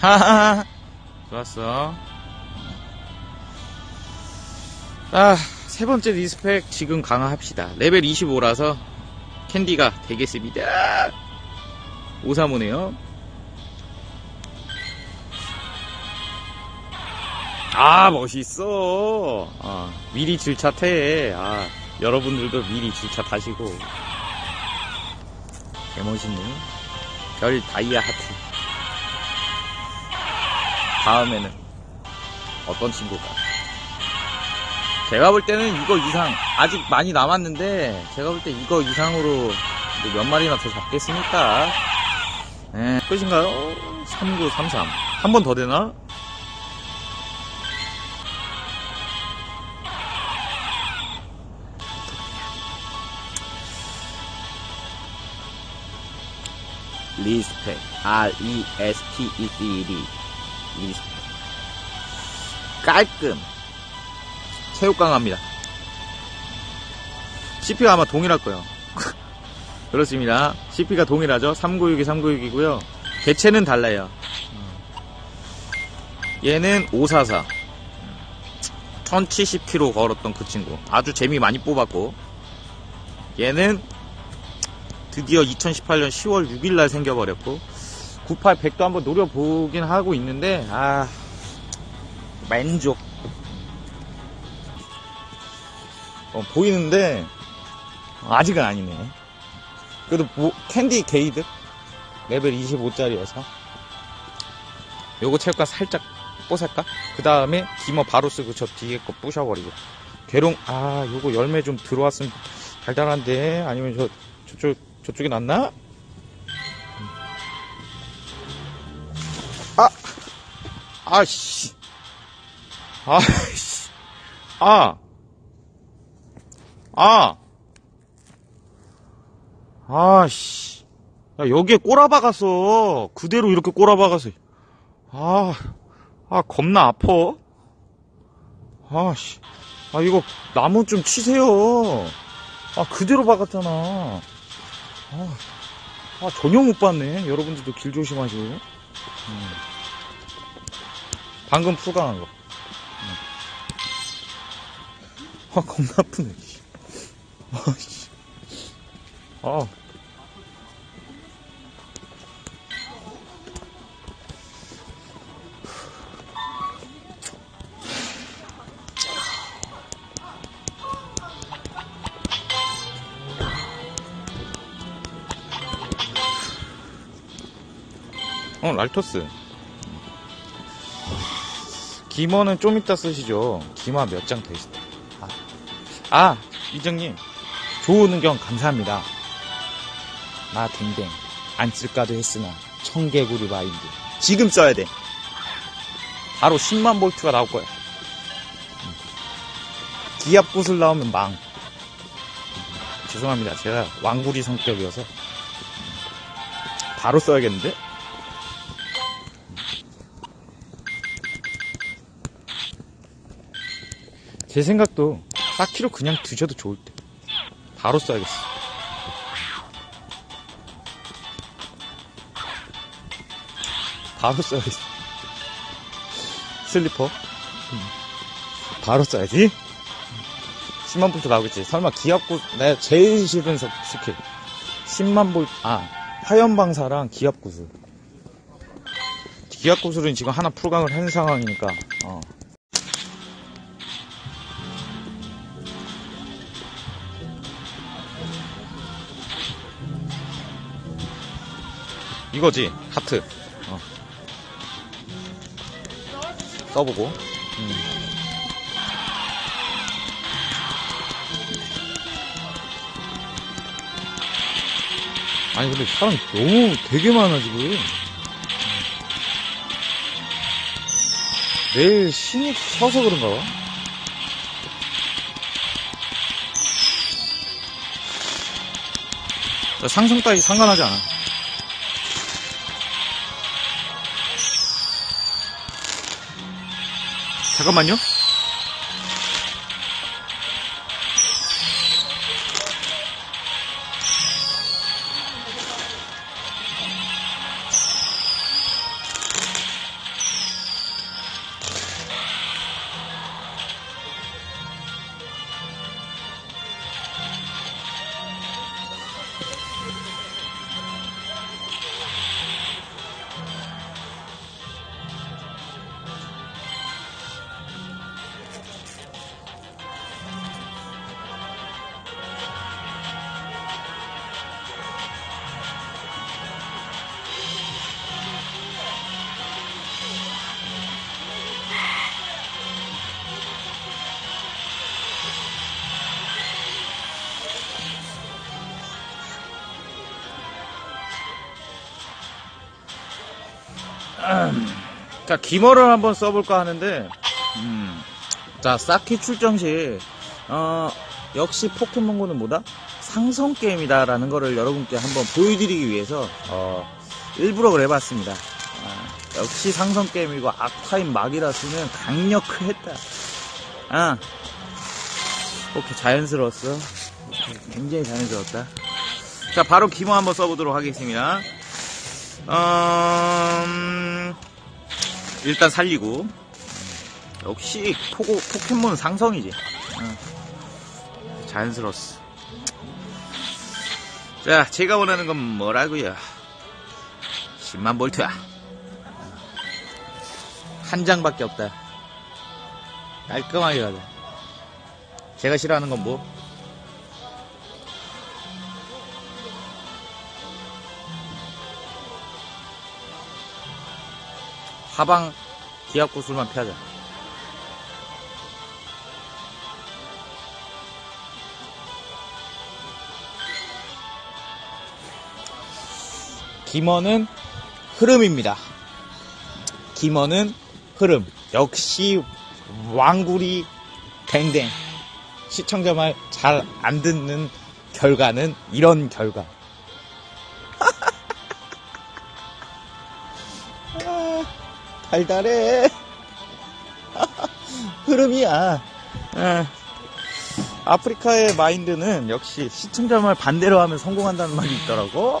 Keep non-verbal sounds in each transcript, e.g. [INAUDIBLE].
하하하. 좋았어. 아, 세 번째 리스펙 지금 강화합시다. 레벨 25라서 캔디가 되겠습니다. 535네요. 아, 멋있어. 아, 미리 질차 태. 아, 여러분들도 미리 질차 타시고. 개멋있네. 별 다이아 하트. 다음에는 어떤 친구가. 제가 볼 때는 이거 이상, 아직 많이 남았는데, 제가 볼 때 이거 이상으로 뭐몇 마리나 더 잡겠습니까? 네, 끝인가요? 3933. 한 번 더 되나? 리스펙 R-E-S-P-E-C-D 리스 펙 깔끔 체육강합니다. CP가 아마 동일할 거예요. [LAUGHS] 그렇습니다. CP가 동일하죠. 396이 396이고요. 개체는 달라요. 얘는 544 1070km 걸었던 그 친구. 아주 재미 많이 뽑았고. 얘는 드디어 2018년 10월 6일날 생겨버렸고 98 100도 한번 노려보긴 하고 있는데 아 만족. 어, 보이는데 아직은 아니네. 그래도 뭐, 캔디 게이드? 레벨 25짜리여서. 요거 체육관 살짝 뽀살까? 그 다음에 기머 바로 쓰고 저 뒤에 거 부셔버리고. 괴롱 아 요거 열매 좀 들어왔으면 달달한데? 아니면 저 저쪽 저쪽에 놨나? 아씨. 아씨. 아! 아! 아씨. 야, 여기에 꼬라박았어. 그대로 이렇게 꼬라박았어. 아, 아, 겁나 아파. 아씨. 아, 이거 나무 좀 치세요. 아, 그대로 박았잖아. 아, 아, 전혀 못 봤네. 여러분들도 길 조심하시고. 음. 방금 풀강한 거. 음. 아, 겁나 아프네. 씨. 아, 씨. 아. 어, 랄토스. 기머는 좀 이따 쓰시죠. 기마 몇 장더 때. 아, 아, 이정님. 좋은 의견 감사합니다. 나 댕댕. 안 쓸까도 했으나, 청개구리 마인드. 지금 써야 돼. 바로 10만 볼트가 나올 거야. 음. 기압 구슬 나오면 망. 죄송합니다. 제가 왕구리 성격이어서. 바로 써야겠는데? 제 생각도 쌓기로 그냥 드셔도 좋을 때. 바로 써야겠어. 바로 써야겠어. 슬리퍼? 음. 바로 써야지. 10만 볼트 나오겠지. 설마 기압구 내가 제일 싫은 스- 스킬. 10만 볼트 아 화염방사랑 기압구슬 기압구슬은 지금 하나 풀강을 한 상황이니까 어. 이거지 하트. 어. 써보고. 음. 아니 근데 사람 너무 되게 많아 지금. 내일 신입 서서 그런가 봐. 상성 따위 상관하지 않아 잠깐만요. 자, 기머를 한번 써볼까 하는데, 음, 자, 사키 출정 시, 어, 역시 포켓몬고는 뭐다? 상성 게임이다라는 거를 여러분께 한번 보여드리기 위해서, 어, 일부러 그래봤습니다. 아, 역시 상성 게임이고, 악타임 마기라스는 강력했다. 아, 오케이, 자연스러웠어. 굉장히 자연스러웠다. 자, 바로 기모 한번 써보도록 하겠습니다. 음, 일단 살리고. 역시 포고, 포켓몬 상성이지. 어. 자연스러웠어. 자, 제가 원하는 건 뭐라고요? 10만 볼트야. 한 장밖에 없다. 깔끔하게 가자. 제가 싫어하는 건 뭐? 하방 기압 구슬만 피하자. 김어는 흐름입니다. 김어는 흐름. 역시 왕구리 댕댕. 시청자 말 잘 안 듣는 결과는 이런 결과. 달달해. [LAUGHS] 흐름이야. 아, 아프리카의 마인드는 역시 시청자 말 반대로 하면 성공한다는 말이 있더라고.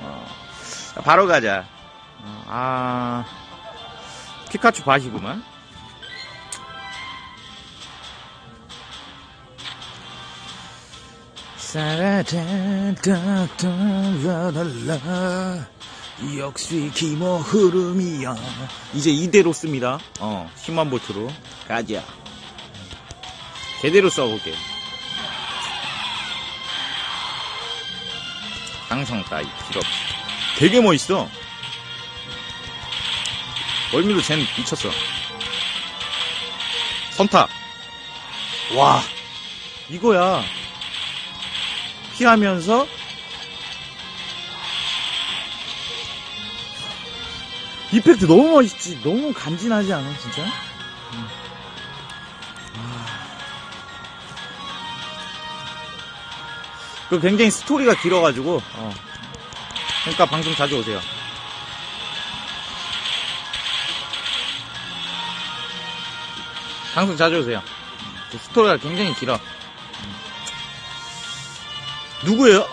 어, 자, 바로 가자. 어, 아, 피카츄 밭이구만. 사라다다라라라 역시 기모 흐름이야. 이제 이대로 씁니다. 어 10만 볼트로. 가자. 제대로 써볼게. 상성 따위 필요 없어 되게 멋있어. 멀미도 쟨 미쳤어. 선타 와 이거야. 피하면서 이펙트 너무 멋있지 너무 간지나지 않아 진짜? 음. 아. 그 굉장히 스토리가 길어가지고 어. 그러니까 방송 자주 오세요 방송 자주 오세요 그 스토리가 굉장히 길어 누구예요?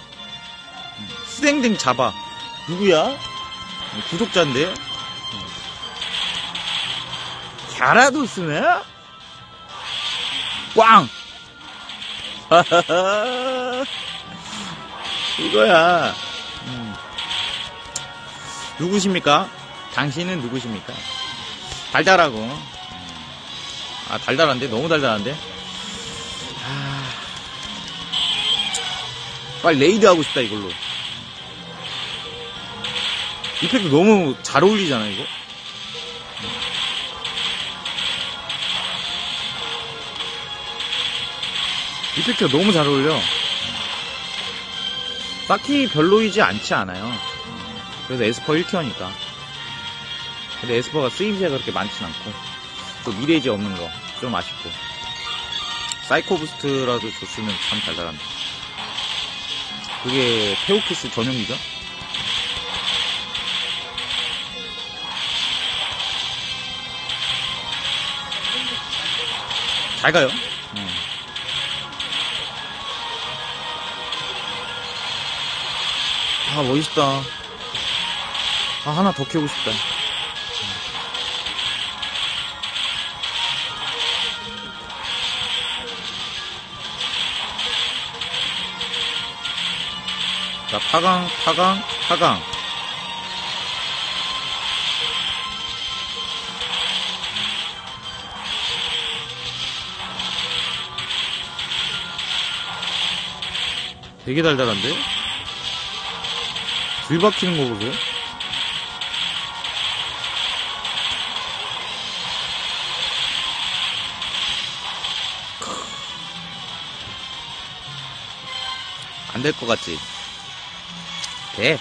수댕댕 잡아. 누구야? 구독자인데? 갸라도스네? 꽝! [LAUGHS] 이거야. 음. 누구십니까? 당신은 누구십니까? 달달하고. 아, 달달한데? 너무 달달한데? 아... 빨리 레이드 하고 싶다 이걸로 이펙트 너무 잘 어울리잖아 이거 이펙트가 너무 잘 어울려. 딱히 별로이지 않지 않아요. 그래도 에스퍼 1티어니까. 근데 에스퍼가 쓰임새가 그렇게 많진 않고 또 미래지 없는 거 좀 아쉽고. 사이코 부스트라도 줬으면 참 달달한데 그게 페오키스 전용기죠? 잘 가요. 아, 멋있다. 아, 하나 더 키우고 싶다. 자, 8강, 4강, 4강. 되게 달달한데? 줄 박히는 거 보세요. 안 될 것 같지? 돼.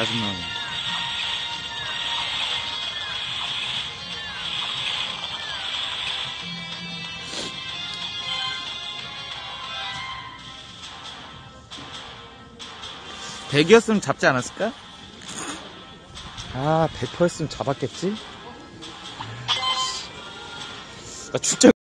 짜증나네. 백이었으면 잡지 않았을까? 아, 백퍼였으면 잡았겠지? 나 출장